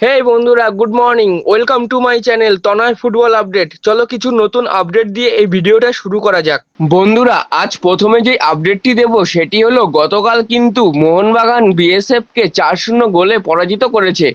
হে বন্ধুরা good morning welcome to my channel Tanay football update চলো কিছু নতুন আপডেট দিয়ে এই ভিডিওটা শুরু করা যাক। বন্ধুরা, আজ প্রথমে যে আপডেটটি দেব, সেটি হলো গতকাল কিন্তু মোহনবাগান বিএসএফ কে চার শূন্য গোলে পরাজিত করেছে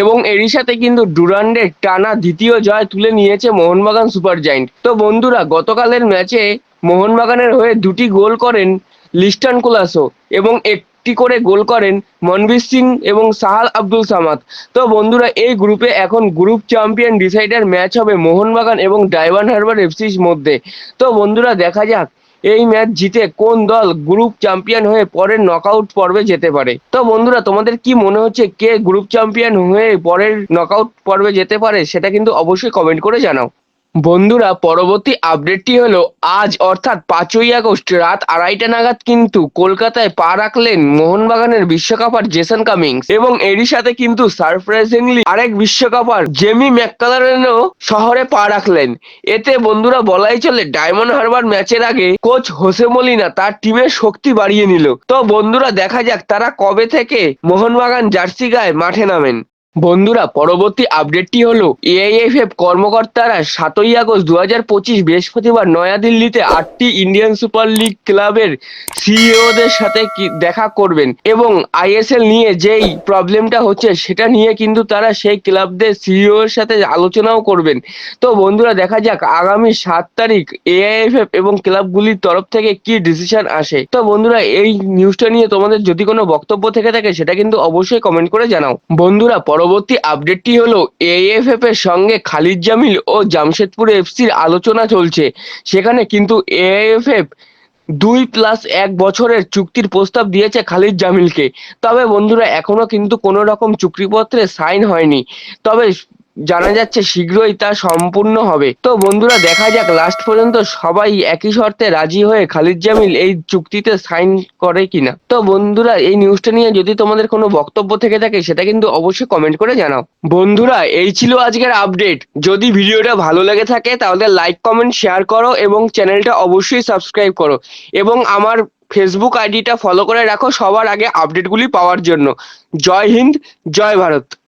এবং এরই সাথে কিন্তু ডুরান্ডের টানা দ্বিতীয় জয় তুলে নিয়েছে মোহনবাগান সুপার জায়েন্ট। তো বন্ধুরা, গতকালের ম্যাচে মোহনবাগানের হয়ে দুটি গোল করেন লিস্টান কোলাসো এবং একটি করে গোল করেন মনবীর সিং এবং সাহাল আব্দুল সামাদ। তো বন্ধুরা, এই গ্রুপে এখন গ্রুপ চ্যাম্পিয়ন ডিসাইডার ম্যাচ হবে মোহনবাগান এবং ডাইভান হারবার এফসির মধ্যে। তো বন্ধুরা, দেখা যাক এই ম্যাচ জিতে কোন দল গ্রুপ চ্যাম্পিয়ন হয়ে পরের নকআউট পর্বে যেতে পারে। তো বন্ধুরা, তোমাদের কি মনে হচ্ছে কে গ্রুপ চ্যাম্পিয়ন হয়ে পরের নকআউট পর্বে যেতে পারে, সেটা কিন্তু অবশ্যই কমেন্ট করে জানাও। বন্ধুরা, পরবর্তী আপডেটটি হলো, আজ অর্থাৎ পাঁচই আগস্ট, রাত আড়াইটা নাগাদ কিন্তু কলকাতায় পা রাখলেন মোহনবাগানের বিশ্বকাপার জেসন কামিংস এবং এরই সাথে কিন্তু সারপ্রাইজিংলি আরেক বিশ্বকাপার জেমি ম্যাককালারেনও শহরে পা রাখলেন। এতে বন্ধুরা বলাই চলে, ডায়মন্ড হারবার ম্যাচের আগে কোচ হোসে মলিনা তার টিমের শক্তি বাড়িয়ে নিল। তো বন্ধুরা, দেখা যাক তারা কবে থেকে মোহনবাগান জার্সি গায়ে মাঠে নামেন। বন্ধুরা, পরবর্তী আপডেটটি হলো এআইএফএফ কর্মকর্তারা সাতই আগস্ট দু হাজার পঁচিশ বৃহস্পতিবার নয়াদিল্লিতে আটটি ইন্ডিয়ান সুপার লিগ ক্লাবের সিইওদের সাথে দেখা করবেন এবং আইএসএল নিয়ে যেই প্রবলেমটা হচ্ছে সেটা নিয়ে কিন্তু তারা সেই ক্লাবদের সিইও এর সাথে আলোচনাও করবেন। তো বন্ধুরা, দেখা যাক আগামী সাত তারিখ এআইএফএফ এবং ক্লাবগুলির তরফ থেকে কি ডিসিশন আসে। তো বন্ধুরা, এই নিউজটা নিয়ে তোমাদের যদি কোনো বক্তব্য থেকে থাকে, সেটা কিন্তু অবশ্যই কমেন্ট করে জানাও। বন্ধুরা পরবর্তী আপডেটটি হলো এএফএফ এর সঙ্গে খালিদ জামিল ও জামশেদপুর এফসির আলোচনা চলছে। সেখানে কিন্তু এএফএফ দুই প্লাস এক বছরের চুক্তির প্রস্তাব দিয়েছে খালিদ জামিলকে। তবে বন্ধুরা, এখনও কিন্তু কোনো রকম চুক্তিপত্রে সাইন হয়নি। তবে জানা যাচ্ছে শীঘ্রই তা সম্পূর্ণ হবে। তো বন্ধুরা, দেখা যাক লাস্ট পর্যন্ত সবাই একই শর্তে রাজি হয়ে খালিদ জামিল এই চুক্তিতে সাইন করে কিনা। তো বন্ধুরা, এই নিউজটা নিয়ে যদি তোমাদের কোনো বক্তব্য থেকে থাকে, সেটা কিন্তু অবশ্যই কমেন্ট করে জানাও। বন্ধুরা, এই ছিল আজকের আপডেট যদি ভিডিওটা ভালো লেগে থাকে, তাহলে লাইক কমেন্ট শেয়ার করো এবং চ্যানেলটা অবশ্যই সাবস্ক্রাইব করো। এবং আমার ফেসবুক আইডিটা ফলো করে রাখো সবার আগে আপডেটগুলি পাওয়ার জন্য। জয় হিন্দ, জয় ভারত।